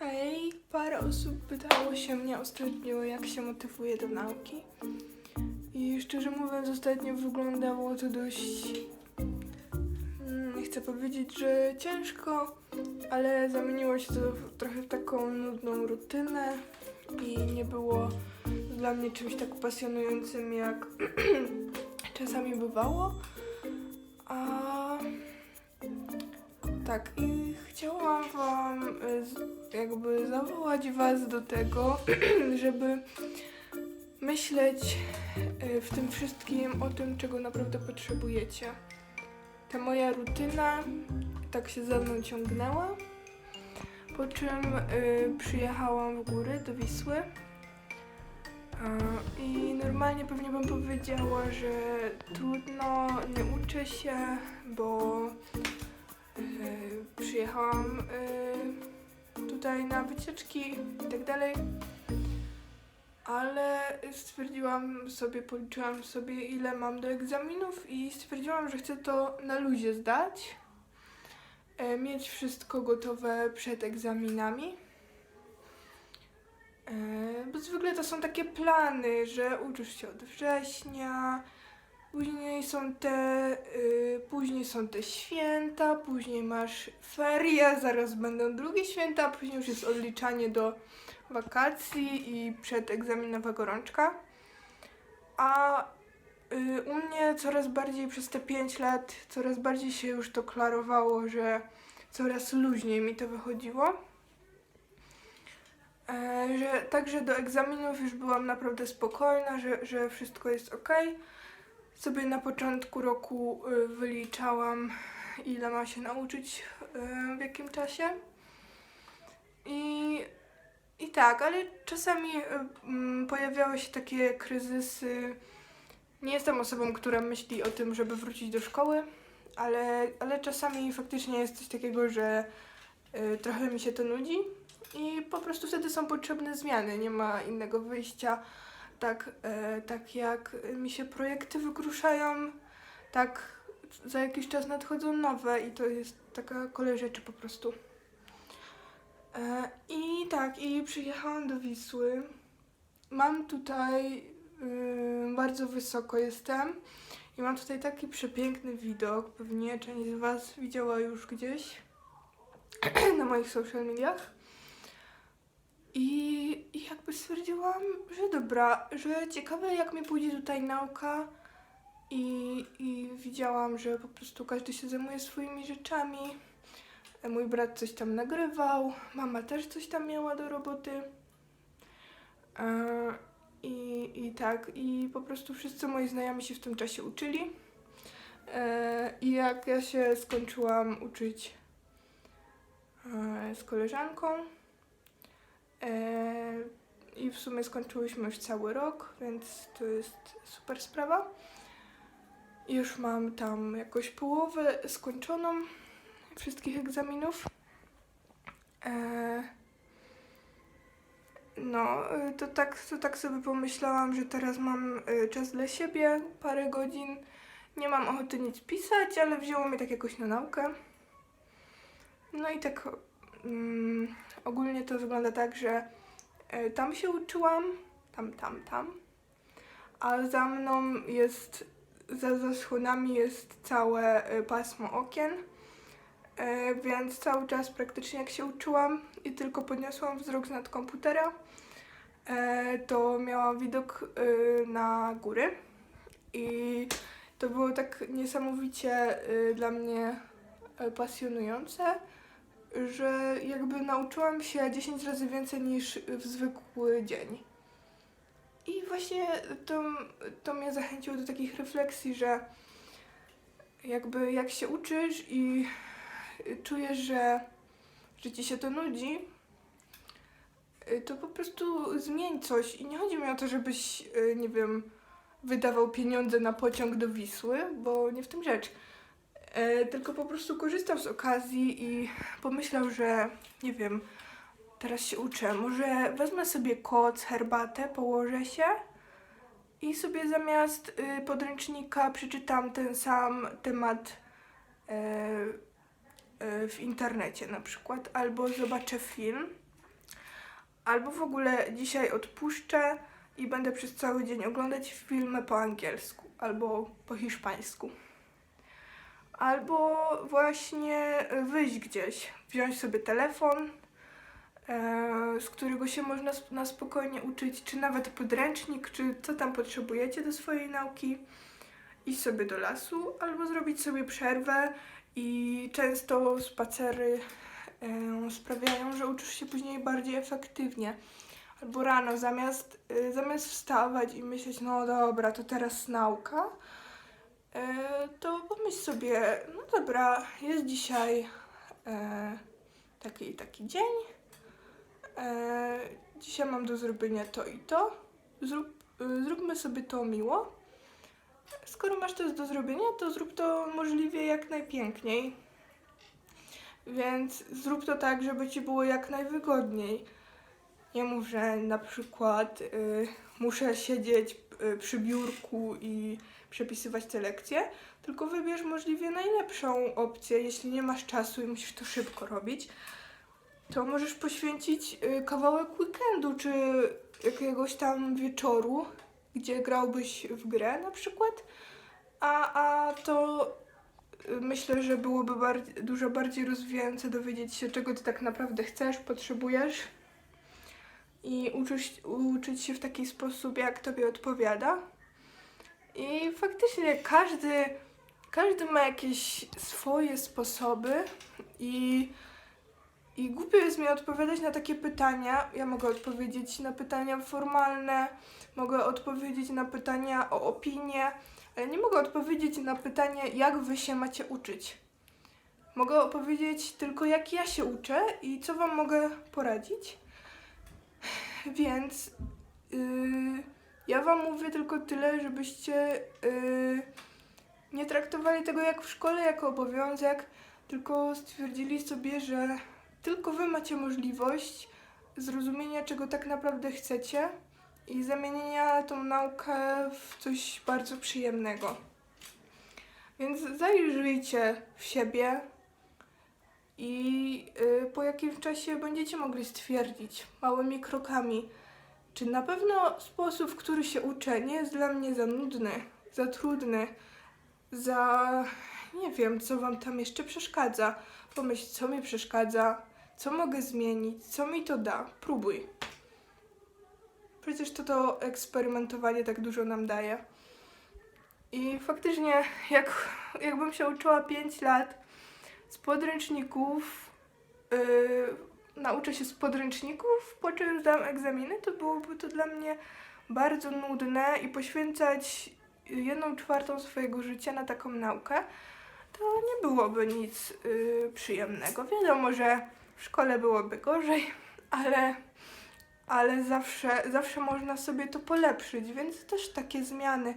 Hej, parę osób pytało się mnie ostatnio, jak się motywuję do nauki. I szczerze mówiąc, ostatnio wyglądało to dość. mm, Nie chcę powiedzieć, że ciężko, ale zamieniło się to w, trochę w taką nudną rutynę i nie było dla mnie czymś tak pasjonującym, jak czasami bywało. A tak, i chciałam Wam y, jakby zawołać Was do tego, żeby myśleć y, w tym wszystkim o tym, czego naprawdę potrzebujecie. Ta moja rutyna tak się za mną ciągnęła, po czym y, przyjechałam w góry do Wisły. I normalnie pewnie bym powiedziała, że trudno, nie uczę się, bo przyjechałam yy, tutaj na wycieczki i tak dalej, ale stwierdziłam sobie, policzyłam sobie ile mam do egzaminów i stwierdziłam, że chcę to na luzie zdać, yy, mieć wszystko gotowe przed egzaminami. Bo zwykle to są takie plany, że uczysz się od września, Później są te, y, później są te święta, później masz ferie, zaraz będą drugie święta, później już jest odliczanie do wakacji i przedegzaminowa gorączka. A y, u mnie coraz bardziej przez te 5 lat, coraz bardziej się już to klarowało, że coraz luźniej mi to wychodziło. E, że także do egzaminów już byłam naprawdę spokojna, że, że wszystko jest ok sobie na początku roku y, wyliczałam, ile ma się nauczyć y, w jakim czasie. I, i tak, ale czasami y, mm, pojawiały się takie kryzysy. Nie jestem osobą, która myśli o tym, żeby wrócić do szkoły, ale, ale czasami faktycznie jest coś takiego, że trochę mi się to nudzi i po prostu wtedy są potrzebne zmiany, nie ma innego wyjścia tak, e, tak jak mi się projekty wykruszają, tak za jakiś czas nadchodzą nowe i to jest taka kolej rzeczy po prostu. E, I tak, i przyjechałam do Wisły. Mam tutaj y, bardzo wysoko jestem i mam tutaj taki przepiękny widok. Pewnie część z Was widziała już gdzieś na moich social mediach. I, jakby stwierdziłam, że dobra, że ciekawe jak mi pójdzie tutaj nauka i, i widziałam, że po prostu każdy się zajmuje swoimi rzeczami. Mój brat coś tam nagrywał, mama też coś tam miała do roboty. E, I, I tak, i po prostu wszyscy moi znajomi się w tym czasie uczyli. E, I jak ja się skończyłam uczyć e, z koleżanką, I w sumie skończyłyśmy już cały rok, więc to jest super sprawa. Już mam tam jakoś połowę skończoną wszystkich egzaminów. E, No, e, to tak, to tak sobie pomyślałam, że teraz mam czas dla siebie, parę godzin. Nie mam ochoty nic pisać, ale wzięło mnie tak jakoś na naukę. No i tak mm, ogólnie to wygląda tak, że e, tam się uczyłam, tam, tam, tam, a za mną jest, za zasłonami jest całe e, pasmo okien, e, więc cały czas praktycznie jak się uczyłam i tylko podniosłam wzrok z nad komputera, to miałam widok na góry i to było tak niesamowicie dla mnie pasjonujące że jakby nauczyłam się 10 razy więcej niż w zwykły dzień. I właśnie to, to mnie zachęciło do takich refleksji, że jakby jak się uczysz i czujesz, że, że ci się to nudzi, to po prostu zmień coś. I nie chodzi mi o to, żebyś, nie wiem, wydawał pieniądze na pociąg do Wisły, bo nie w tym rzecz. E, tylko po prostu korzystał z okazji i pomyślał, że nie wiem, teraz się uczę, może wezmę sobie koc, herbatę, położę się i sobie zamiast y, podręcznika przeczytam ten sam temat e, e, w internecie na przykład, albo zobaczę film Albo w ogóle dzisiaj odpuszczę i będę przez cały dzień oglądać filmy po angielsku albo po hiszpańsku. Albo właśnie wyjść gdzieś, wziąć sobie telefon, e, z którego się można na spokojnie uczyć, czy nawet podręcznik, czy co tam potrzebujecie do swojej nauki, iść sobie do lasu, albo zrobić sobie przerwę i często spacery e, sprawiają, że uczysz się później bardziej efektywnie. Albo rano, zamiast, e, zamiast wstawać i myśleć, no dobra, to teraz nauka, to pomyśl sobie, no dobra, jest dzisiaj e, taki taki dzień, e, dzisiaj mam do zrobienia to i to, Zrób, e, zróbmy sobie to miło. Skoro masz to do zrobienia, to zrób to możliwie jak najpiękniej. Więc zrób to tak, żeby ci było jak najwygodniej. Nie mów, że na przykład y, muszę siedzieć y, przy biurku i przepisywać te lekcje, tylko wybierz możliwie najlepszą opcję. Jeśli nie masz czasu i musisz to szybko robić, to możesz poświęcić y, kawałek weekendu czy jakiegoś tam wieczoru, gdzie grałbyś w grę na przykład, a, a to y, myślę, że byłoby dużo bardziej rozwijające dowiedzieć się, czego ty tak naprawdę chcesz, potrzebujesz i uczyć, uczyć się w taki sposób, jak tobie odpowiada. I faktycznie każdy, każdy ma jakieś swoje sposoby i, i głupio jest mi odpowiadać na takie pytania. Ja mogę odpowiedzieć na pytania formalne, mogę odpowiedzieć na pytania o opinię, ale nie mogę odpowiedzieć na pytanie, jak wy się macie uczyć. Mogę opowiedzieć tylko, jak ja się uczę i co wam mogę poradzić. Więc yy, ja wam mówię tylko tyle, żebyście yy, nie traktowali tego jak w szkole, jako obowiązek, tylko stwierdzili sobie, że tylko wy macie możliwość zrozumienia, czego tak naprawdę chcecie i zamienienia tą naukę w coś bardzo przyjemnego. Więc zajrzyjcie w siebie i y, po jakimś czasie będziecie mogli stwierdzić małymi krokami, czy na pewno sposób, w który się uczę, nie jest dla mnie za nudny, za trudny, za nie wiem, co wam tam jeszcze przeszkadza. Pomyśl, co mi przeszkadza, co mogę zmienić, co mi to da. Próbuj. Przecież to to eksperymentowanie tak dużo nam daje. I faktycznie, jak, jakbym się uczyła 5 lat z podręczników, yy, nauczę się z podręczników, po czym zdam egzaminy, to byłoby to dla mnie bardzo nudne i poświęcać jedną czwartą swojego życia na taką naukę, to nie byłoby nic yy, przyjemnego. Wiadomo, że w szkole byłoby gorzej, ale ale zawsze, zawsze można sobie to polepszyć, więc też takie zmiany.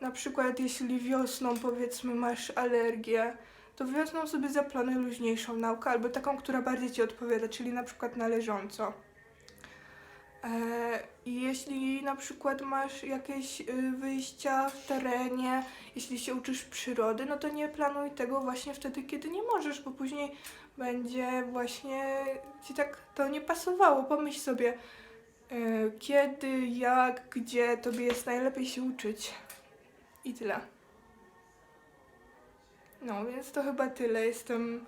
Na przykład jeśli wiosną powiedzmy masz alergię, to wiosną sobie zaplanuj luźniejszą naukę albo taką, która bardziej ci odpowiada, czyli na przykład należąco. E, jeśli na przykład masz jakieś y, wyjścia w terenie, jeśli się uczysz przyrody, no to nie planuj tego właśnie wtedy, kiedy nie możesz, bo później będzie właśnie ci tak to nie pasowało. Pomyśl sobie, y, kiedy, jak, gdzie tobie jest najlepiej się uczyć. I tyle. No, więc to chyba tyle. Jestem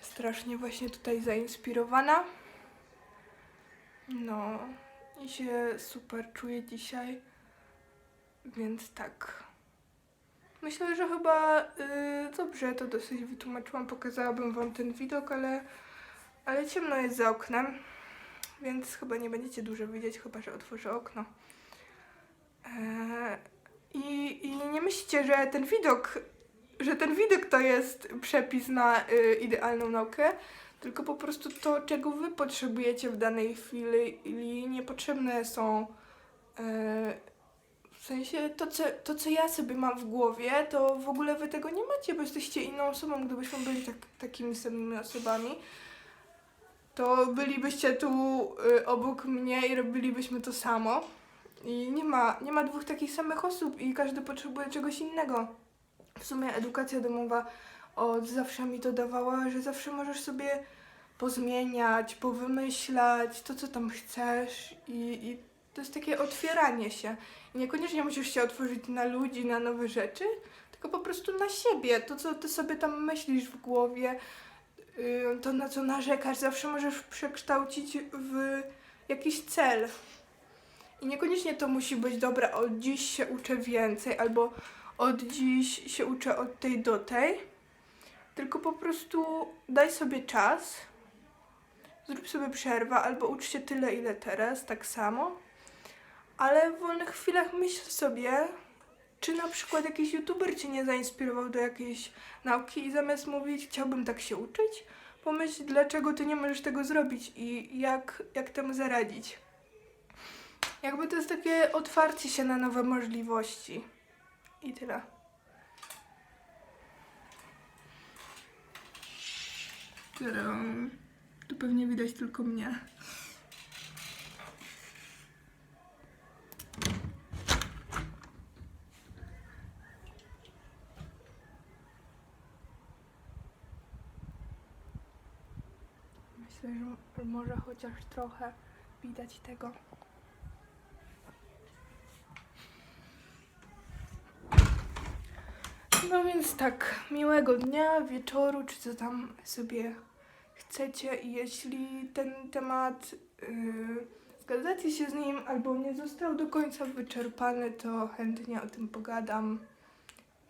strasznie właśnie tutaj zainspirowana. No, i się super czuję dzisiaj. Więc tak. Myślę, że chyba y, dobrze to dosyć wytłumaczyłam. Pokazałabym wam ten widok, ale, ale ciemno jest za oknem. Więc chyba nie będziecie dużo widzieć, chyba że otworzę okno. Eee, i, I nie myślcie, że ten widok, że ten widok to jest przepis na y, idealną naukę, tylko po prostu to, czego wy potrzebujecie w danej chwili niepotrzebne są e, w sensie to co, to, co ja sobie mam w głowie, to w ogóle wy tego nie macie, bo jesteście inną osobą. Gdybyśmy byli tak, takimi samymi osobami, to bylibyście tu y, obok mnie i robilibyśmy to samo. I nie ma, nie ma dwóch takich samych osób i każdy potrzebuje czegoś innego. W sumie edukacja domowa od zawsze mi to dawała, że zawsze możesz sobie pozmieniać, powymyślać to, co tam chcesz i, i to jest takie otwieranie się. I niekoniecznie musisz się otworzyć na ludzi, na nowe rzeczy, tylko po prostu na siebie. To, co ty sobie tam myślisz w głowie, yy, to na co narzekasz, zawsze możesz przekształcić w jakiś cel. I niekoniecznie to musi być dobra, od dziś się uczę więcej, albo od dziś się uczę od tej do tej, tylko po prostu daj sobie czas, zrób sobie przerwę, albo ucz się tyle, ile teraz, tak samo, ale w wolnych chwilach myśl sobie, czy na przykład jakiś youtuber cię nie zainspirował do jakiejś nauki i zamiast mówić, chciałbym tak się uczyć, pomyśl, dlaczego ty nie możesz tego zrobić i jak, jak temu zaradzić. Jakby to jest takie otwarcie się na nowe możliwości. I tyle. Tadam. Tu pewnie widać tylko mnie. Myślę, że może chociaż trochę widać tego. No więc tak, miłego dnia, wieczoru, czy co tam sobie chcecie. I jeśli ten temat yy, zgadzacie się z nim albo nie został do końca wyczerpany, to chętnie o tym pogadam.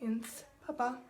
Więc pa pa.